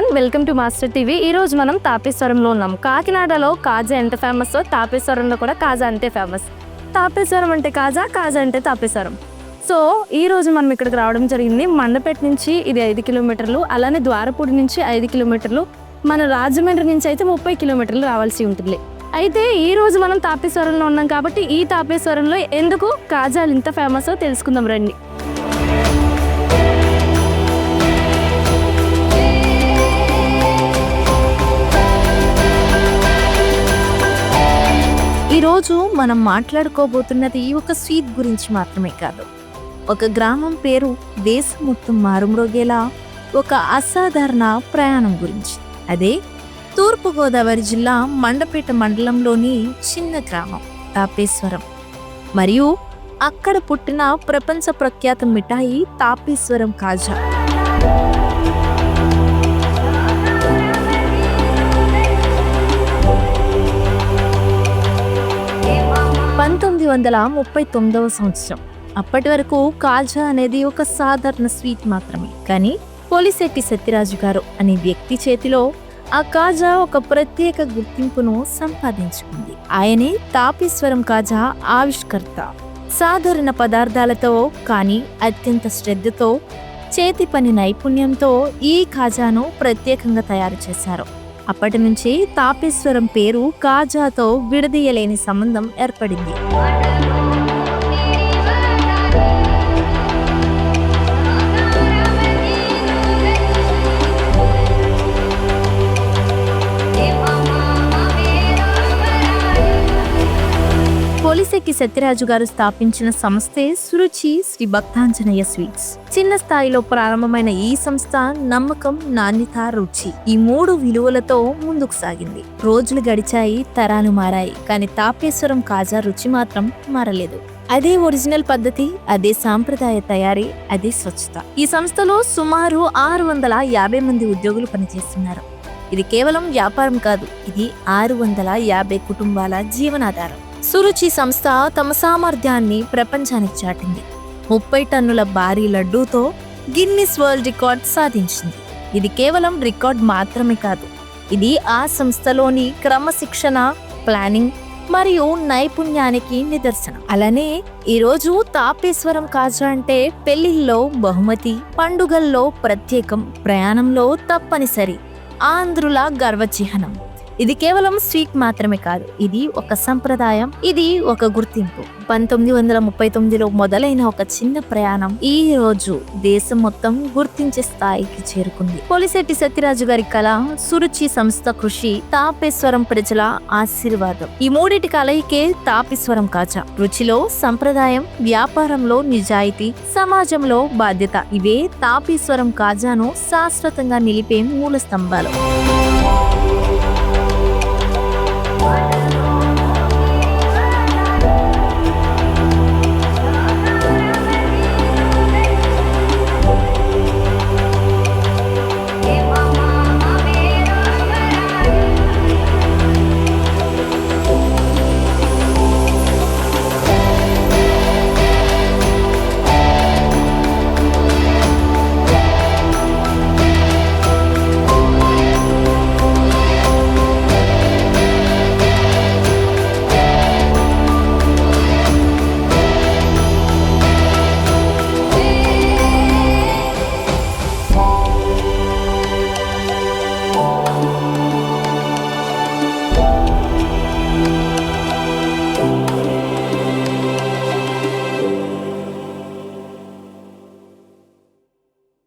Everyone welcome to Master TV ఈ రోజు మనం తాపేశ్వరంలో ఉన్నాం. కాకినాడలో కాజా ఎంత ఫేమస్ తాపేశ్వరంలో కూడా కాజా అంతే ఫేమస్ తాపేశ్వరం అంటే కాజా కాజా అంటే తాపేశ్వరం. సో ఈ రోజు మనం ఇక్కడికి రావడం జరిగింది. మండపేట నుంచి ఇది ఐదు కిలోమీటర్లు అలానే ద్వారపూడి నుంచి ఐదు కిలోమీటర్లు మన రాజమండ్రి నుంచి అయితే ముప్పై కిలోమీటర్లు రావాల్సి ఉంటుంది. అయితే ఈ రోజు మనం తాపేశ్వరంలో ఉన్నాం కాబట్టి ఈ తాపేశ్వరంలో ఎందుకు కాజాలు ఇంత ఫేమస్ తెలుసుకుందాం రండి. ఈరోజు మనం మాట్లాడుకోబోతున్నది ఒక స్వీట్ గురించి మాత్రమే కాదు. ఒక గ్రామం పేరు దేశం మొత్తం మారుమ్రోగేలా ఒక అసాధారణ ప్రయాణం గురించి. అదే తూర్పుగోదావరి జిల్లా మండపేట మండలంలోని చిన్న గ్రామం తాపేశ్వరం. మరియు అక్కడ పుట్టిన ప్రపంచ ప్రఖ్యాత మిఠాయి తాపేశ్వరం కాజా. వందల ముప్పై తొమ్మిదవ సంవత్సరం. అప్పటి వరకు కాజా అనేది ఒక సాధారణ స్వీట్ మాత్రమే. కానీ పోలిశెట్టి సత్యరాజు గారు అనే వ్యక్తి చేతిలో ఆ కాజా ఒక ప్రత్యేక గుర్తింపును సంపాదించుకుంది. ఆయనే తాపేశ్వరం కాజా ఆవిష్కర్త. సాధారణ పదార్థాలతో కానీ అత్యంత శ్రద్ధతో చేతి పని నైపుణ్యంతో ఈ కాజాను ప్రత్యేకంగా తయారు చేశారు. అప్పటి నుంచి తాపేశ్వరం పేరు కాజాతో విడదీయలేని సంబంధం ఏర్పడింది. పోలిసెక్కి సత్యరాజు గారు స్థాపించిన సంస్థే సురుచి శ్రీ భక్తాంజనేయ స్వీట్స్. చిన్న స్థాయిలో ప్రారంభమైన ఈ సంస్థ నమ్మకం నాణ్యత రుచి ఈ మూడు విలువలతో ముందుకు సాగింది. రోజులు గడిచాయి తరాలు మారాయి కానీ తాపేశ్వరం కాజా రుచి మాత్రం మారలేదు. అదే ఒరిజినల్ పద్ధతి అదే సాంప్రదాయ తయారీ అదే స్వచ్ఛత. ఈ సంస్థలో సుమారు ఆరు వందల యాభై మంది ఉద్యోగులు పనిచేస్తున్నారు. ఇది కేవలం వ్యాపారం కాదు ఇది ఆరు వందల యాభై కుటుంబాల జీవనాధారం. సురుచి సంస్థ తమ సామర్థ్యాన్ని ప్రపంచానికి చాటింది. ముప్పై టన్నుల భారీ లడ్డూతో గిన్నిస్ వరల్డ్ రికార్డ్ సాధించింది. ఇది కేవలం రికార్డ్ మాత్రమే కాదు ఇది ఆ సంస్థలోని క్రమశిక్షణ ప్లానింగ్ మరియు నైపుణ్యానికి నిదర్శనం. అలానే ఈరోజు తాపేశ్వరం కాజా అంటే పెళ్ళిల్లో బహుమతి పండుగల్లో ప్రత్యేకం ప్రయాణంలో తప్పనిసరి ఆంధ్రుల గర్వచిహ్నం. ఇది కేవలం స్వీట్ మాత్రమే కాదు ఇది ఒక సంప్రదాయం ఇది ఒక గుర్తింపు. పంతొమ్మిది వందల ముప్పై తొమ్మిదిలో మొదలైన ఒక చిన్న ప్రయాణం ఈ రోజు దేశం మొత్తం గుర్తించే స్థాయికి చేరుకుంది. పోలిశెట్టి సత్యరాజు గారి కళ సురుచి సంస్థ కృషి తాపేశ్వరం ప్రజల ఆశీర్వాదం. ఈ మూడిటి కలయికే తాపేశ్వరం కాచా. రుచిలో సంప్రదాయం వ్యాపారంలో నిజాయితీ సమాజంలో బాధ్యత ఇవే తాపేశ్వరం కాజాను శాశ్వతంగా నిలిపే మూల స్తంభాలు.